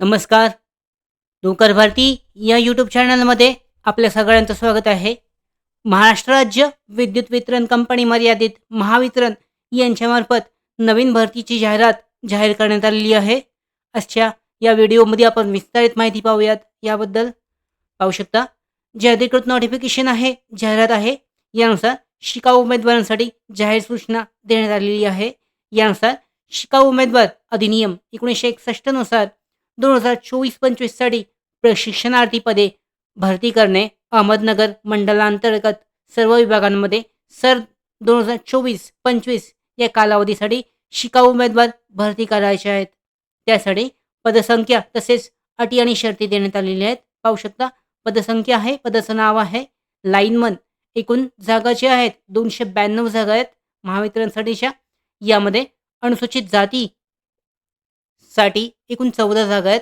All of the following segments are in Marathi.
नमस्कार. नोकर भारती या यूट्यूब चॅनलमध्ये आपल्या सगळ्यांचं स्वागत आहे. महाराष्ट्र राज्य विद्युत वितरण कंपनी मर्यादित महावितरण यांच्यामार्फत नवीन भरतीची जाहिरात जाहीर करण्यात आलेली आहे. आजच्या या व्हिडिओमध्ये आपण विस्तारित माहिती पाहूयात. याबद्दल पाहू शकता जे अधिकृत नोटिफिकेशन आहे जाहिरात आहे यानुसार शिकाऊ उमेदवारांसाठी जाहीर सूचना देण्यात आलेली आहे. यानुसार शिकाऊ उमेदवार अधिनियम एकोणीसशे एकसष्टनुसार दोन हजार चोवीस पंचवीससाठी प्रशिक्षणार्थी पदे भरती करणे अहमदनगर मंडलांतर्गत सर्व विभागांमध्ये सर दोन हजार चोवीस पंचवीस या कालावधीसाठी शिकाऊ उमेदवार भरती करायचे आहेत. त्यासाठी पदसंख्या तसेच अटी आणि शर्ती देण्यात आलेल्या आहेत. पाहू शकता पदसंख्या आहे पदाचं नाव आहे लाईनमन. एकूण जागा ज्या आहेत दोनशे ब्याण्णव जागा आहेत महावितरणसाठीच्या. यामध्ये अनुसूचित जाती साठी एकूण चौदा जागा आहेत.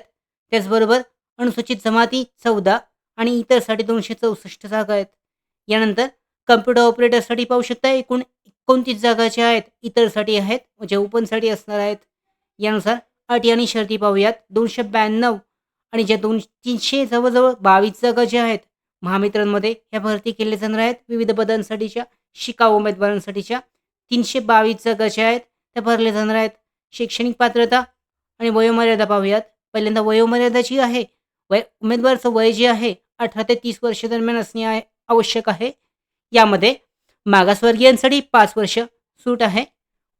त्याचबरोबर अनुसूचित जमाती चौदा आणि इतरसाठी दोनशे चौसष्ट जागा आहेत. यानंतर कम्प्युटर ऑपरेटरसाठी पाहू शकता एकूण एकोणतीस जागा ज्या आहेत इतरसाठी आहेत म्हणजे ओपनसाठी असणार आहेत. यानुसार अटी आणि शर्ती पाहूयात. दोनशे ब्याण्णव आणि ज्या दोन तीनशे जवळजवळ बावीस जागा ज्या आहेत महामित्रांमध्ये ह्या भरती केल्या जाणार आहेत. विविध पदांसाठीच्या शिकाऊ उमेदवारांसाठीच्या तीनशे बावीस जागा ज्या आहेत त्या भरल्या जाणार आहेत. शैक्षणिक पात्रता आणि वयोमर्यादा पाहूयात. पहिल्यांदा वयोमर्यादा जी आहे वय उमेदवाराचं वय जे आहे अठरा ते तीस वर्ष दरम्यान असणे आहे आवश्यक आहे. यामध्ये मागासवर्गीयांसाठी पाच वर्ष सूट आहे.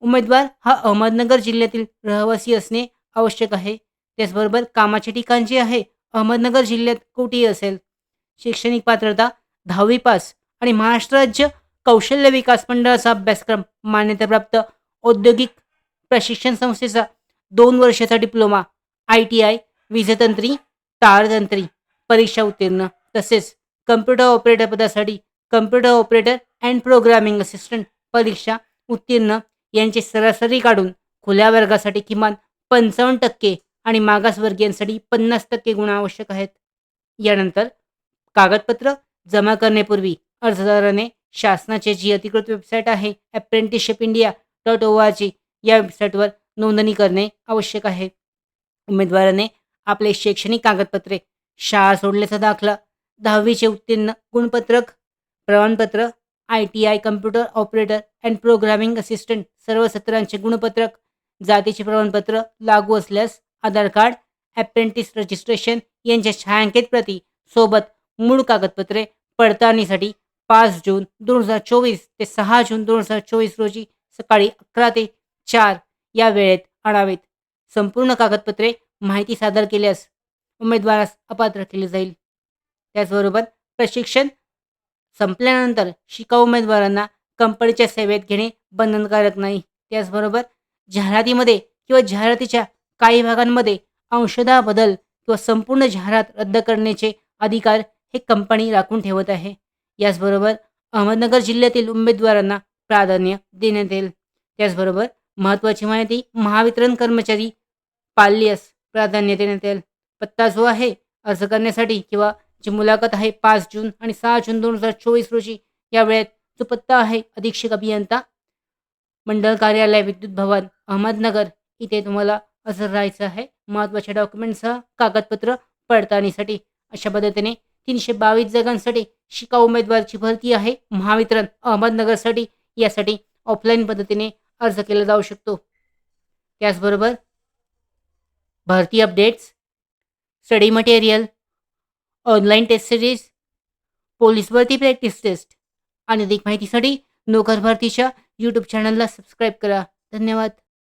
उमेदवार हा अहमदनगर जिल्ह्यातील रहिवासी असणे आवश्यक आहे. त्याचबरोबर कामाचे ठिकाण जे आहे अहमदनगर जिल्ह्यात कुठेही असेल. शैक्षणिक पात्रता दहावी पास आणि महाराष्ट्र राज्य कौशल्य विकास मंडळाचा अभ्यासक्रम मान्यताप्राप्त औद्योगिक प्रशिक्षण संस्थेचा दोन वर्षाचा डिप्लोमा आय टी आय वीजतंत्री तारतंत्री परीक्षा उत्तीर्ण. तसेच कम्प्युटर ऑपरेटर पदासाठी computer operator and programming assistant परीक्षा उत्तीर्ण. यांची सरासरी काढून खुल्या वर्गासाठी किमान पंचावन्न टक्के आणि मागासवर्गीयांसाठी पन्नास टक्के गुण आवश्यक आहेत. यानंतर कागदपत्र जमा करण्यापूर्वी अर्जदाराने शासनाचे जी अधिकृत वेबसाईट आहे apprenticeship India dot O R G या वेबसाईटवर नोंदणी करणे आवश्यक आहे. उमेदवाराने आपले शैक्षणिक कागदपत्रे शाळा सोडल्याचा दाखला दहावीचे उत्तीर्ण गुणपत्रक प्रमाणपत्र I T I computer operator and programming assistant सर्व सत्रांचे गुणपत्रक जातीचे प्रमाणपत्र लागू असल्यास आधार कार्ड ॲप्रेंटिस रजिस्ट्रेशन यांच्या छायांकित प्रती सोबत मूळ कागदपत्रे पडताळणीसाठी पाच जून दोन हजार चोवीस ते सहा जून दोन हजार चोवीस रोजी सकाळी अकरा ते चार या वेळेत आणावेत संपूर्ण कागदपत्रे माहिती सादर केल्यास उमेदवारास अपात्र केले जाईल. त्याचबरोबर प्रशिक्षण संपल्यानंतर शिकाऊ उमेदवारांना कंपनीच्या सेवेत घेणे बंधनकारक नाही. त्याचबरोबर जाहिरातीमध्ये किंवा जाहिरातीच्या काही भागांमध्ये अंशदा बदल किंवा संपूर्ण जाहिरात रद्द करण्याचे अधिकार हे कंपनी राखून ठेवत आहे. याचबरोबर अहमदनगर जिल्ह्यातील उमेदवारांना प्राधान्य देण्यात येईल. त्याचबरोबर महत्त्वाची माहिती महावितरण कर्मचारी पाल्यास प्राधान्य देण्यात येईल पत्ता जो आहे अर्ज करण्यासाठी किंवा जी मुलाखत आहे पाच जून आणि सहा जून दोन हजार चोवीस रोजी या वेळेत जो पत्ता आहे अधीक्षक अभियंता मंडळ कार्यालय विद्युत भवन अहमदनगर इथे तुम्हाला हजर राहायचं आहे. महत्त्वाच्या डॉक्युमेंटसह कागदपत्र पडताळणीसाठी अशा पद्धतीने तीनशे बावीस जागांसाठी शिका उमेदवारची भरती आहे. महावितरण अहमदनगरसाठी यासाठी ऑफलाईन पद्धतीने अर्ज केला जाऊ शकतो. त्याचबरोबर भरती updates study material online test series police भरती प्रॅक्टिस टेस्ट आणि अधिक माहितीसाठी नोकर भरतीच्या यूट्यूब चॅनलला सबस्क्राईब करा. धन्यवाद.